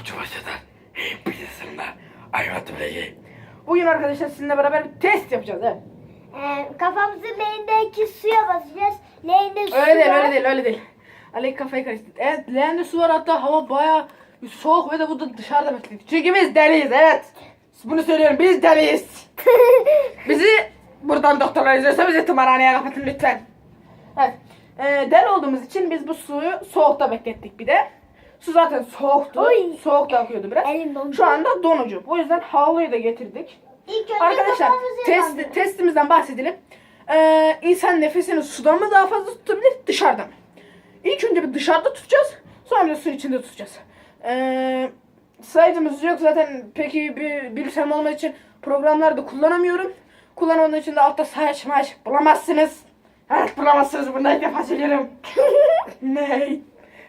Oturmasadan hepinizin hayatı bile Bugün arkadaşlar sizinle beraber bir test yapacağız evet. Ee, kafamızı leğendeki suya basacağız. Leğende su Öyle değil var. öyle değil öyle değil. Ali kafayı karıştırdı. Evet leğende su var hatta hava baya soğuk ve de burada dışarıda bekledik. Çünkü biz deliyiz evet. Bunu söylüyorum biz deliyiz. bizi buradan doktorlar izliyorsa bizi tımarhaneye kapatın lütfen. Evet. Ee, deli olduğumuz için biz bu suyu soğukta beklettik bir de. Su zaten soğuktu. Oy. Soğukta akıyordu biraz. Elim dondu. Şu anda donucu. O yüzden havluyu da getirdik. İlk önce Arkadaşlar kafamızı test, testimizden bahsedelim. Ee, insan nefesini sudan mı daha fazla tutabilir dışarıda mı? İlk önce bir dışarıda tutacağız. Sonra suyun içinde tutacağız. Ee, sayıcımız yok zaten peki bir bilgisayarım olmadığı için programlarda kullanamıyorum. Kullanamadığım için de altta sayaç maç bulamazsınız. Evet bulamazsınız bunu ilk defa söylüyorum. ne?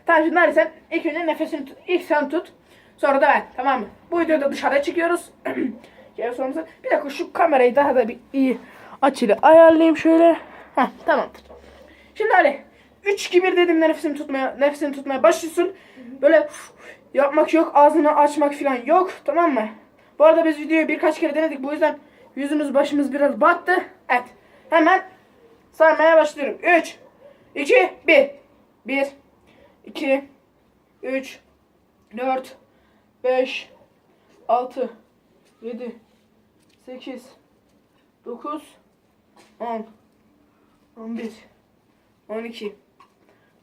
Tamam şimdi Nari ilk önce nefesini tut. İlk sen tut. Sonra da ben tamam mı? Bu videoda dışarıya çıkıyoruz. Gel sonrası. Bir dakika şu kamerayı daha da bir iyi açıyla ayarlayayım şöyle. Heh tamamdır. Şimdi Ali 3 2 1 dediğimde nefesini tutmaya nefesini tutmaya başlıyorsun. Böyle yapmak yok, ağzını açmak falan yok. Tamam mı? Bu arada biz videoyu birkaç kere denedik. Bu yüzden yüzümüz başımız biraz battı. Evet. Hemen saymaya başlıyorum. 3 2 1 1 2 3 4 5 6 7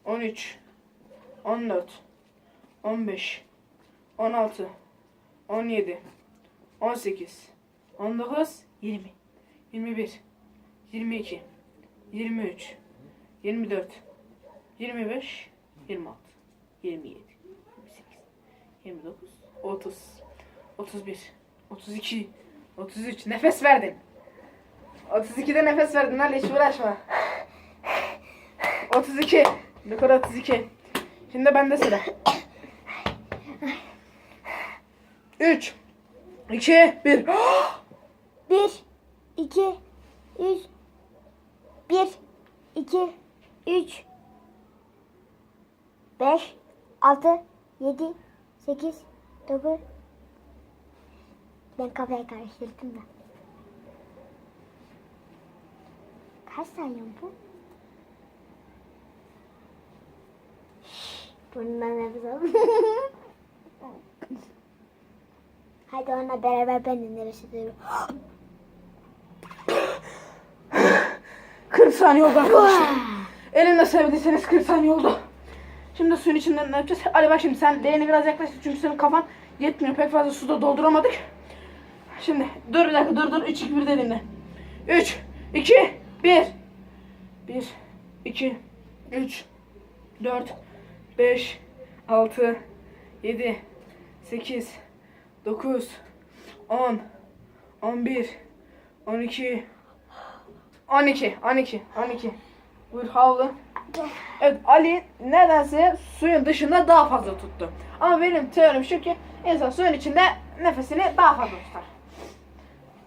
8 9 10 11 12 13 14 15 16 17 18 19 20 21 22 23 24 25 26 27 28 29 30 31 32 33 nefes verdin. 32'de nefes verdin Ali hiç uğraşma. 32. Yukarı 32. Şimdi bende sıra. 3 2 1 Bir, iki, üç, bir, iki, üç, beş, altı, yedi, sekiz, dokuz. Ben kafayı karıştırdım da. Kaç saniye bu? Şşş, Burnundan nefes al. Hadi onunla beraber ben de nefes alıyorum. 40 saniye oldu arkadaşlar. Elimle sevdiyseniz 40 saniye oldu. Şimdi suyun içinden ne yapacağız? Ali bak şimdi sen leğeni biraz yaklaştır çünkü senin kafan yetmiyor. Pek fazla suda dolduramadık. Şimdi dur bir dakika dur dur 3 2 1 dediğimde. 3 2 1 1 2 3 4 5 6 7 8 9 10 11 12 12 12 12 Buyur havlu. Evet Ali nedense suyun dışında daha fazla tuttu. Ama benim teorim şu ki insan suyun içinde nefesini daha fazla tutar.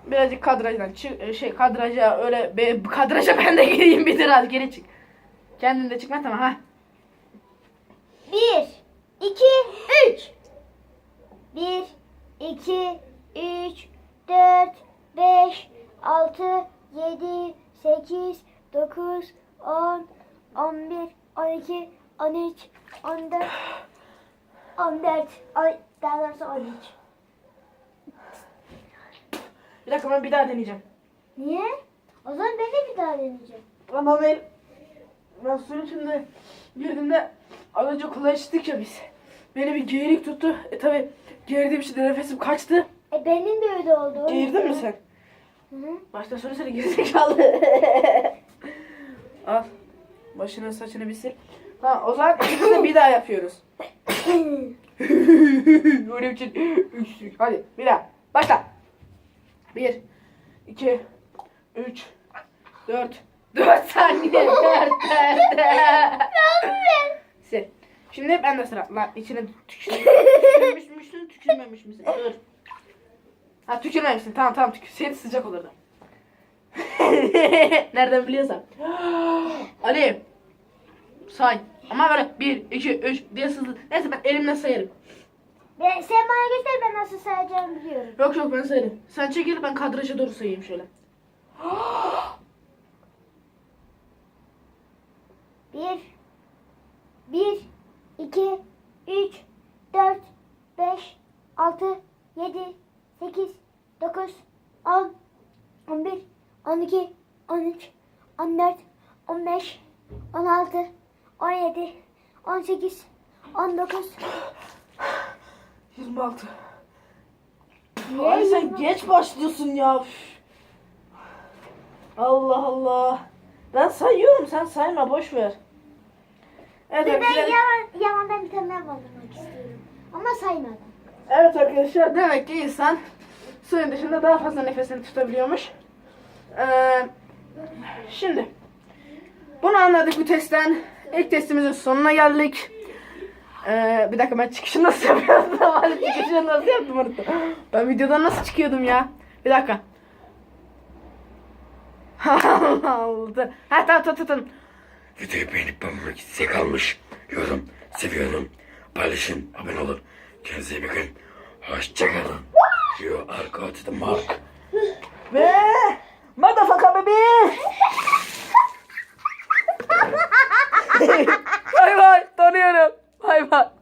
Birazcık kadrajdan çık şey kadraja öyle be, kadraja ben de gireyim bir biraz geri çık. Kendin de çıkma tamam ha. Bir, iki, üç. Bir, iki, üç, dört, beş, altı, yedi, sekiz, dokuz, on, on bir, on iki, on üç, on dört, on dört, on, daha doğrusu on üç. Bir dakika ben bir daha deneyeceğim. Niye? O zaman ben de bir daha deneyeceğim. Ama ben ben suyun içinde girdiğimde az önce kolay içtik ya biz. Beni bir geğirik tuttu. E tabi geğirdiğim için de nefesim kaçtı. E benim de öyle oldu. Geğirdin mi sen? Hı hı. Baştan söylesene gerizekalı. Al. Başını saçını bir sil. Tamam o zaman ikimiz de bir daha yapıyoruz. Öyle için. Üç, Hadi bir daha. Başla. Bir, iki, üç, dört. Dört saniye. Dört, dört, dört. Sil. Şimdi ben de sıra. Lan içine tükürmüş müsün, tükürmemiş misin? Dur. Ha tükürmemişsin. Tamam tamam tükür. Senin sıcak olurdu. Nereden biliyorsan. Ali. Say. Ama böyle 1, 2, 3 diye sızdı. Neyse ben elimle sayarım. Ben, sen bana göster ben nasıl sayacağımı biliyorum. Yok yok ben sayarım. Sen çekil ben kadraja doğru sayayım şöyle. Bir, bir, iki, üç, dört, beş, altı, yedi, sekiz, dokuz, on, on bir, on iki, on üç, on dört, on beş, on altı, on yedi, on sekiz, on dokuz. 26. Niye Ay sen geç başlıyorsun ya. Üf. Allah Allah. Ben sayıyorum sen sayma boş ver. Evet Bir de arkadaşlar. yalan, yalandan bir tane bulmak istiyorum. Ama saymadım. Evet arkadaşlar demek ki insan suyun dışında daha fazla nefesini tutabiliyormuş. Ee, şimdi bunu anladık bu testten. İlk testimizin sonuna geldik. Ee, bir dakika ben çıkışı nasıl yapıyordum? Çıkışı nasıl yaptım unuttum. Ben videodan nasıl çıkıyordum ya? Bir dakika. Allah. Ha tamam tamam tamam. Videoyu beğenip beğenmemek size kalmış. Yorum, seviyorum. Paylaşın, abone olun. Kendinize iyi bakın. Hoşçakalın. You are go to the mark. Ve about